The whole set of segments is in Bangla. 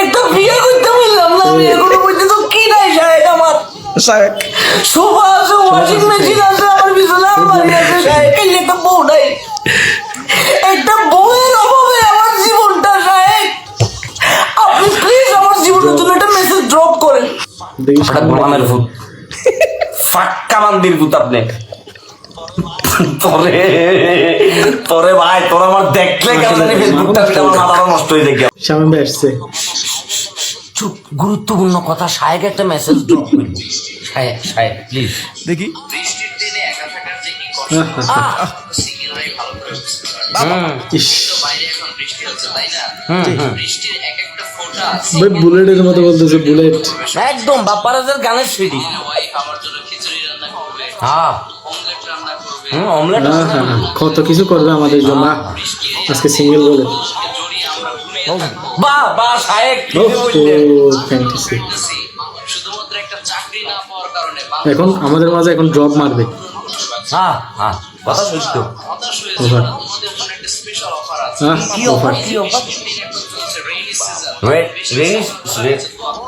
একটা বিয়ে করতে পারলাম না আমি এখনও পর্যন্ত কি নাই সাহেব আমার? সাহেব। সোফা আছে ওয়াশিং মেশিন আছে আমার বিছানা আলমারি আছে সাহেব এই একটা বউ নাই। একটা বউয়ের অভাবে আমার জীবনটা সাহেব। আপনি প্লিজ আমার জীবনের জন্য একটা মেসেজ ড্রপ করেন। দেখি একটা ভূত ফাক্কা মান্দির ভূত আপনি। তোরে তোরে ভাই তোর আমার দেখলে কেমন জানি ফেসবুকটা আমার মাথাটা নষ্ট হয়ে দেখে সামনে ভাই আসছে। চুপ গুরুত্বপূর্ণ কথা সাহেব একটা মেসেজ ড্রপ করি সাহেব সাহেব প্লিজ দেখি। ভাই বুলেটের মতো বলতেছে বুলেট। একদম বাপ্পারাজের গানের সিডি হ্যাঁ। হ্যাঁ হ্যাঁ হ্যাঁ। কত কিছু করবে আমাদের জন্য। আজকে সিঙ্গেল বলে। বাহ বাহ সাহেব ফ্যান্টাসি এখন আমাদের মাঝে এখন ড্রপ মারবে। হ্যাঁ হ্যাঁ হ্যাঁ অফার অফার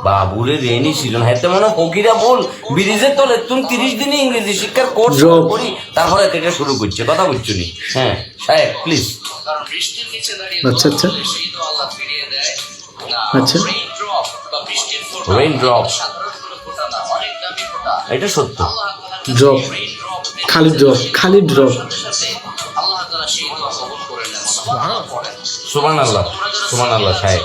বাবুরে রেনি সিজন হাতে মনে ফকিরা বল ব্রিজের তলে তুমি তিরিশ দিনে ইংরেজি শিক্ষার কোর্স. করি তারপরে থেকে শুরু করছে। কথা বলছো নি? হ্যাঁ সাহেব প্লিজ আচ্ছা আচ্ছা। আচ্ছা। রেইন ড্রপ এটা সত্য। ড্রপ খালি ড্রপ খালি ড্রপ সুমান আল্লাহ সুমান আল্লাহ সাহেব।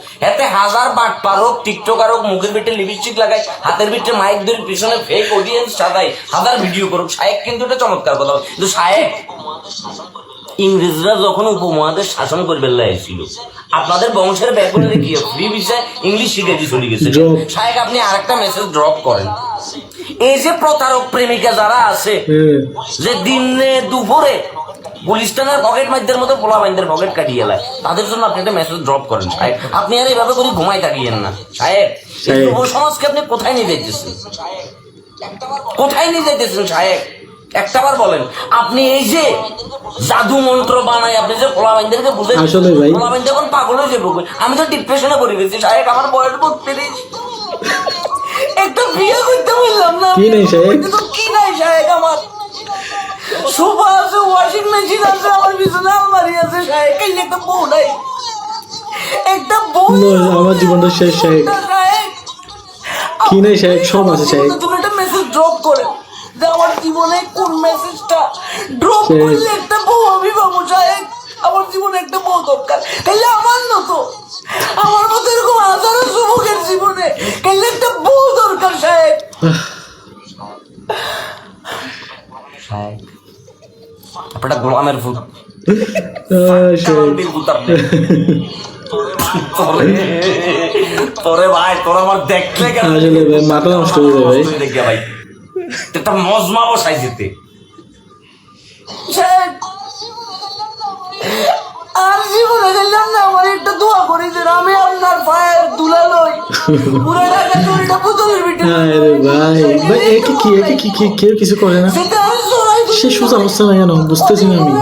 এতে হাজার বাট পারক টিকটকার হোক মুখের ভিতরে লিপস্টিক লাগাই হাতের ভিতরে মাইক ধরে পিছনে ফেক অডিয়েন্স সাদাই হাজার ভিডিও করুক। সাহেব কিন্তু এটা চমৎকার কথা কিন্তু সাহেব ইংরেজরা যখন উপমহাদেশ শাসন করবে লাইছিল। আপনাদের বংশের ব্যাকরণে কি ফ্রি বিষয় ইংলিশ শিখে দিয়ে চলে গেছে. সাহেব আপনি আরেকটা মেসেজ ড্রপ করেন। এই যে প্রতারক প্রেমিকা যারা আছে হ্যাঁ। যে দিনে দুপুরে পকেট মাইদের মতো পোলা পকেট কাটিয়ে এলায় তাদের জন্য আপনি একটা মেসেজ ড্রপ করেন সাহেব। আপনি আর এইভাবে করে ঘুমাই থাকিয়েন না সাহেব। এই সমাজকে আপনি কোথায় নিয়ে যাইতেছেন? কোথায় নিয়ে যাইতেছেন সাহেব? একটাবার বলেন আপনি এই যে জাদু মন্ত্র বানাই আপনি যে পোলা মাইদেরকে বুঝে আসলে ভাই। পোলা মাইদের এখন পাগল হয়ে যাব আমি তো ডিপ্রেশনে পড়ে গেছি সাহেব। আমার বয়স বত্রিশ। একটা বিয়ে করতে পারলাম না কি নেই সাহেব? কিন্তু কি নাই সাহেব আমার সোফা আছে ওয়াশিং মেশিন আছে আমার বিছানা আলমারি আছে। সাহেব এই একটা বউ নাই। একটা বউ আমার জীবনটা শেষ সাহেব কি নাই সাহেব সব আছে সাহেব তুমি একটা মেসেজ ড্রপ করে যে আমার জীবনে কোন মেসেজটা ড্রপ করলে একটা বউ আমি পাবো সাহেব আমার জীবনে একটা বউ দরকার। তাহলে আমার মতো আমার মতো এরকম হাজারো যুবকের জীবনে তাহলে একটা বউ দরকার সাহেব আপনার গোলামের ভূত। তোরে ভাই তোর আমার দেখলে আসলে ভাই মাথা নষ্ট হয়ে যায় ভাই তুই দেখে ভাই একটা মজমা বসাই যেতে আর জীবনে গেলাম না আমার একটা দোয়া করি যে আমি আপনার পায়ের দুলা লই পুরো ঢাকা চুরিটা পুতুলের ভিতরে আরে ভাই ভাই একে কি একে কি কেউ কিছু করে না সে সোজা হচ্ছে না কেন বুঝতেছি না আমি।